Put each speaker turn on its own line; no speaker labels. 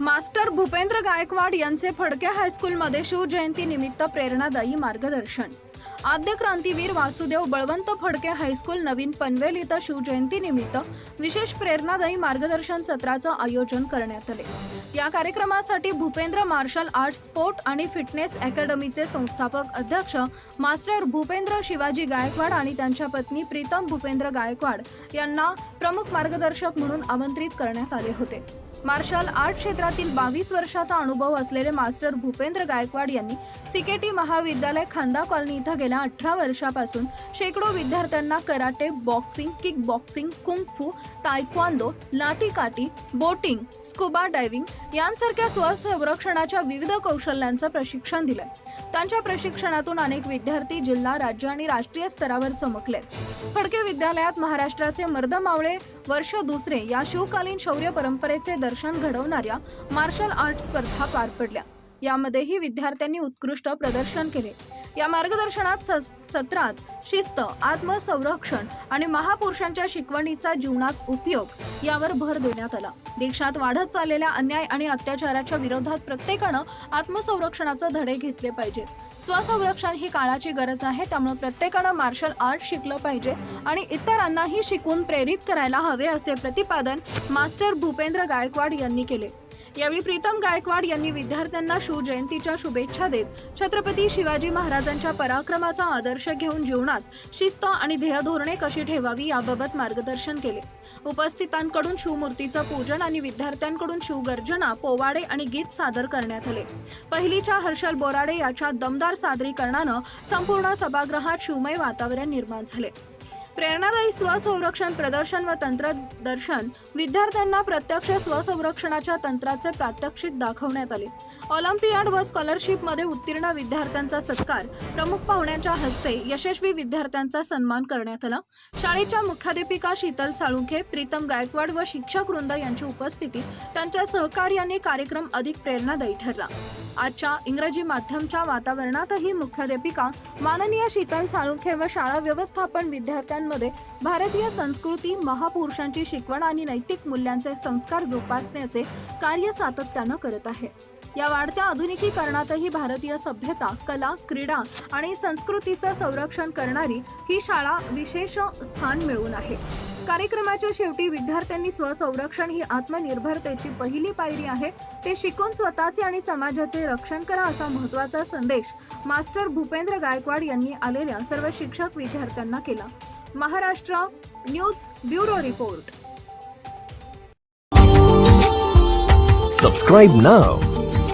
Master Bhupendra Gaikwad यांचे फडक्या हायस्कूलमध्ये शिवजयंती निमित्त प्रेरणादायी मार्गदर्शन. आद्य क्रांतीवीर वासुदेव बळवंत फडके हायस्कूल नवीन पनवेल इथं शिवजयंती निमित्त विशेष प्रेरणादायी मार्गदर्शन सत्राचं आयोजन करण्यात आले. या कार्यक्रमासाठी भूपेंद्र मार्शल आर्ट स्पोर्ट आणि फिटनेस अकॅडमीचे संस्थापक अध्यक्ष मास्टर भूपेंद्र शिवाजी गायकवाड आणि त्यांच्या पत्नी प्रीतम भूपेंद्र गायकवाड यांना प्रमुख मार्गदर्शक म्हणून आमंत्रित करण्यात आले होते. मार्शल आर्ट क्षेत्रातील बावीस वर्षाचा अनुभव असलेले मास्टर भूपेंद्र गायकवाड यांनी सिकेटी महाविद्यालय खांदा कॉलनी इथं गेल्या अठरा वर्षापासून शेकडो विद्यार्थ्यांना karate boxing kick boxing kung taekwondo लाठीकाठी boating scuba diving यांसारख्या स्वसंरक्षणाच्या विविध कौशल्यांचं प्रशिक्षण दिलं त्यांच्या प्रशिक्षणातून अनेक विद्यार्थी जिल्हा राज्य आणि राष्ट्रीय स्तरावर चमकलेत फडके विद्यालयात महाराष्ट्राचे मर्द मावळे वर्ष दुसरे या शिवकालीन शौर्य परंपरेचे दर्शन घडवणाऱ्या मार्शल आर्ट स्पर्धा पार पडल्या. यामध्येही विद्यार्थ्यांनी उत्कृष्ट प्रदर्शन केले. या मार्गदर्शनात सत्रात शिस्त आत्मसंरक्षण आणि महापुरुषांच्या शिकवणीचा जीवनात उपयोग यावर भर देण्यात आला. देशात वाढत चाललेल्या अन्याय आणि अत्याचाराच्या विरोधात प्रत्येकानं आत्मसंरक्षणाचे धडे घेतले पाहिजे स्वसंरक्षण ही काळाची गरज आहे त्यामुळे प्रत्येकानं मार्शल आर्ट शिकलं पाहिजे आणि इतरांनाही शिकून प्रेरित करायला हवे असे प्रतिपादन मास्टर भूपेंद्र गायकवाड यांनी केले. यावेळी प्रीतम गायकवाड यांनी विद्यार्थ्यांना शिवजयंतीच्या शुभेच्छा देत छत्रपती शिवाजी महाराजांच्या पराक्रमाचा आदर्श घेऊन जीवनात शिस्त आणि ध्येयधोरणे कशी ठेवावी याबाबत मार्गदर्शन केले. उपस्थितांकडून शिवमूर्तीचं पूजन आणि विद्यार्थ्यांकडून शिवगर्जना पोवाडे आणि गीत सादर करण्यात आले. पहिलीच्या हर्षल बोराडे याच्या दमदार सादरीकरणानं संपूर्ण सभागृहात शिवमय वातावरण निर्माण झाले. प्रेरणादायी स्वसंरक्षण प्रदर्शन व तंत्रदर्शन विद्यार्थ्यांना प्रत्यक्ष स्वसंरक्षणाच्या तंत्राचे प्रात्यक्षिक दाखवण्यात आले. ऑलिम्पियाड व स्कॉलरशिपमध्ये उत्तीर्ण विद्यार्थ्यांचा सत्कार. प्रमुख पाहुण्यांच्या हस्ते यशस्वी विद्यार्थ्यांचा सन्मान करण्यात आला. शाळेच्या मुख्याध्यापिका शीतल साळुंखे प्रीतम गायकवाड व शिक्षक वृंद यांची उपस्थिती त्यांच्या सहकार्याने कार्यक्रम अधिक प्रेरणादायी ठरला. आजच्या इंग्रजी माध्यमच्या वातावरणातही मुख्याध्यापिका माननीय शीतल साळुंखे व शाळा व्यवस्थापन विद्यार्थ्यांमध्ये भारतीय संस्कृती महापुरुषांची शिकवण आणि नैतिक मूल्यांचे संस्कार जोपासण्याचे कार्य सातत्यानं करत आहे. या वाढत्या आधुनिकीकरणातही भारतीय सभ्यता कला क्रीडा आणि संस्कृतीचं संरक्षण करणारी ही शाळा विशेष स्थान मिळवून आहे. कार्यक्रमाच्या शेवटी विद्यार्थ्यांनी स्वसंरक्षण ही आत्मनिर्भरतेची पहिली पायरी आहे. ते शिकून स्वतःचे आणि समाजाचे रक्षण करा असा महत्त्वाचा संदेश मास्टर भूपेंद्र गायकवाड यांनी आलेल्या सर्व शिक्षक विद्यार्थ्यांना केला. Maharashtra news bureau report.
Subscribe now